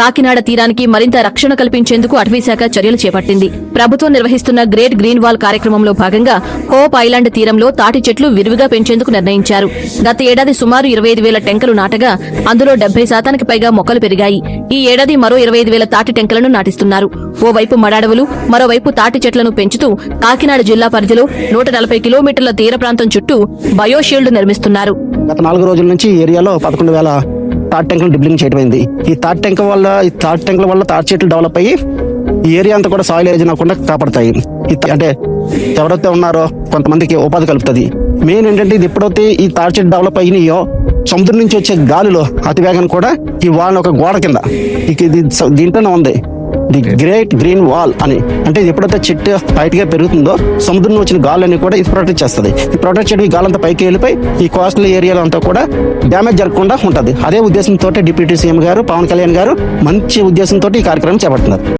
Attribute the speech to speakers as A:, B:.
A: కాకినాడ తీరానికి మరింత రక్షణ కల్పించేందుకు అటవీశాఖ చర్యలు చేపట్టింది. ప్రభుత్వం నిర్వహిస్తున్న గ్రేట్ గ్రీన్ వాల్ కార్యక్రమంలో భాగంగా హోప్ ఐలాండ్ తీరంలో తాటి చెట్లు విరివిగా పెంచేందుకు నిర్ణయించారు. గత ఏడాది సుమారు ఇరవై ఐదు వేల టెంకలు నాటగా అందులో డెబ్బై శాతానికి పైగా మొక్కలు పెరిగాయి. ఈ ఏడాది మరో ఇరవై ఐదు వేల తాటి టెంకలను నాటిస్తున్నారు. ఓవైపు మడాడవులు మరోవైపు తాటి చెట్లను పెంచుతూ కాకినాడ జిల్లా పరిధిలో నూట నలభై కిలోమీటర్ల తీర ప్రాంతం చుట్టూ బయోషీల్డ్ నిర్మిస్తున్నారు.
B: గత నాలుగు రోజుల నుంచి ఏరియాలో పదకొండు వేల తాటి ట్యాంకులు డిబ్లింగ్ చేయడమైంది ఈ తాటి ట్యాంక్ వల్ల ఈ తాటి ట్యాంకుల వల్ల తాటి చెట్లు డెవలప్ అయ్యి ఈ ఏరియా అంతా కూడా సాయిల్ ఏజ్ అవ్వకుండా కాపాడతాయి. అంటే ఎవరైతే ఉన్నారో కొంతమందికి ఉపాధి కలుపుతుంది. మెయిన్ ఏంటంటే ఇది ఎప్పుడైతే ఈ తాటి చెట్లు డెవలప్ అయినాయో సముద్రం నుంచి వచ్చే గాలిలో అతి వేగం కూడా ఈ వాళ్ళ ఒక గోడ కింద. ఇక ఇది దీంట్లోనే ఉంది. ది గ్రేట్ గ్రీన్ వాల్ అని. అంటే ఇది ఎప్పుడైతే చెట్టు హైట్గా పెరుగుతుందో సముద్రం వచ్చిన గాలి కూడా ఇది ప్రొటెక్ట్ చేస్తుంది. ఈ ప్రొటెక్ట్ చేయడం ఈ గాలంతా పైకి వెళ్ళిపోయి ఈ కోస్టల్ ఏరియాలో అంతా కూడా డ్యామేజ్ జరగకుండా ఉంటుంది. అదే ఉద్దేశంతో డిప్యూటీ సీఎం గారు పవన్ కళ్యాణ్ గారు మంచి ఉద్దేశంతో ఈ కార్యక్రమం చేపడుతున్నారు.